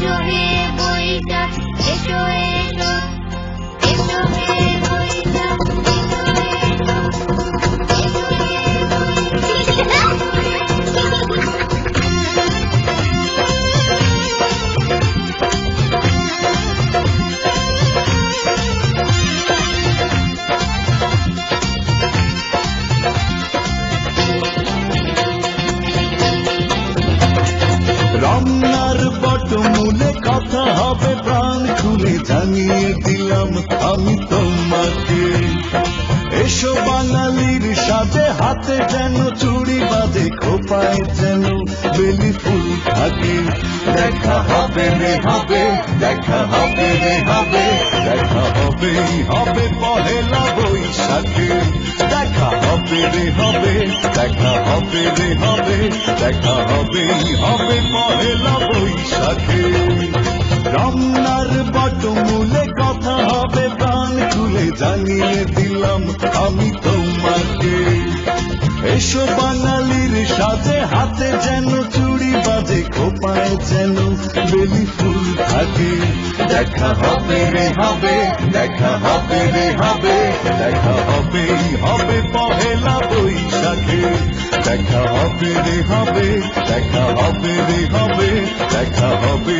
এসো হে বাজে যেন বেলি ফুল থাকে। দেখা হবে রে হবে, দেখা হবে রে হবে, দেখা হবে হবে পহেলা বৈশাখে। দেখা হবে রে হবে, দেখা হবে রে হবে, দেখা হবে হবে পহেলা বৈশাখে। রমনার বটমূলে কথা হবে, প্রাণ খুলে জানিয়ে দিলাম আমি তোমাকে। এসো বাঙালির সাথে হাতে যেন চুড়ি বাজে, খোপায় যেন বেলি ফুল থাকে। দেখা হবে রে হবে, দেখা হবে রে হবে, দেখা হবে হবে পহেলা বৈশাখে। দেখা হবে রে হবে, দেখা হবে রে হবে, দেখা হবে হবে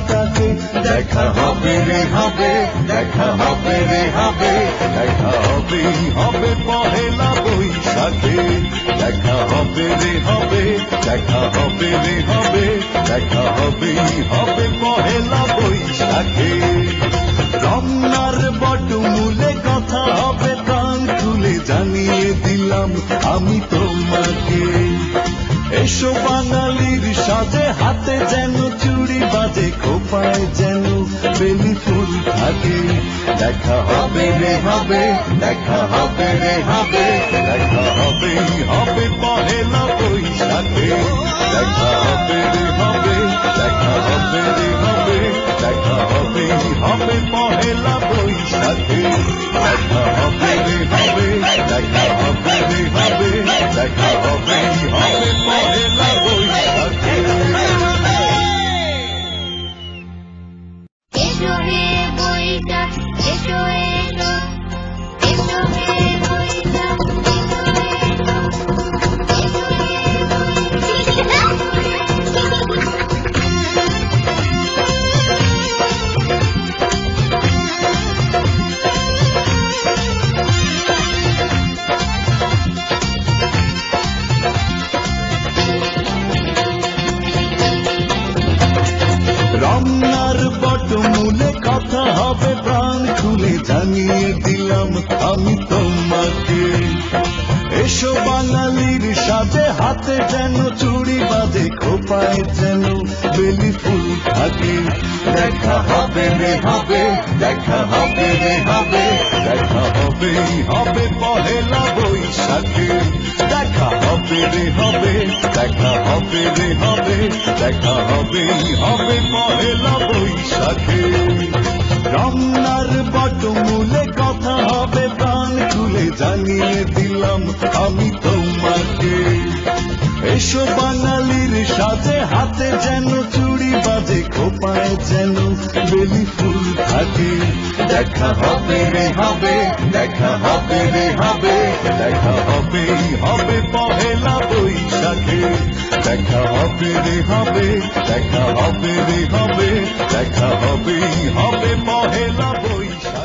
স্বপ্নটাকে দেখা হবে রে হবে, দেখা হবে রে হবে, দেখা হবে হবে পহেলা বৈশাখে। দেখা হবে রে হবে, দেখা হবে রে হবে, দেখা হবে হবে পহেলা বৈশাখে। রমনার বটমূলে কথা হবে, প্রাণ খুলে জানিয়ে দিলাম আমি তোমাকে। এসো বাঙালির সাজে, হাতে যেন চুড়ি বাজে খোপায় যেন বেলি ফুল থাকে। দেখা হবে রে হবে, দেখা হবে রে হবে, দেখা হবে হবে পহেলা বৈশাখে। দেখা হাতে যেন চুড়ি বাজে খোপায় যেন বেলি ফুল থাকে। দেখা হবে রে হবে, দেখা হবে রে হবে, দেখা হবে হবে পহেলা বৈশাখে। দেখা হবে রে হবে, দেখা হবে রে হবে, দেখা হবে হবে পহেলা সাথে হাতে যেন চুড়ি বাজে, খোপায় যেন বেলি ফুল থাকে। দেখা হবে রে হবে, দেখা হবে রে হবে, দেখা হবে হবে পহেলা বৈশাখে। দেখা হবে রে হবে, দেখা হবে রে হবে, দেখা হবে হবে পহেলা বৈশাখ।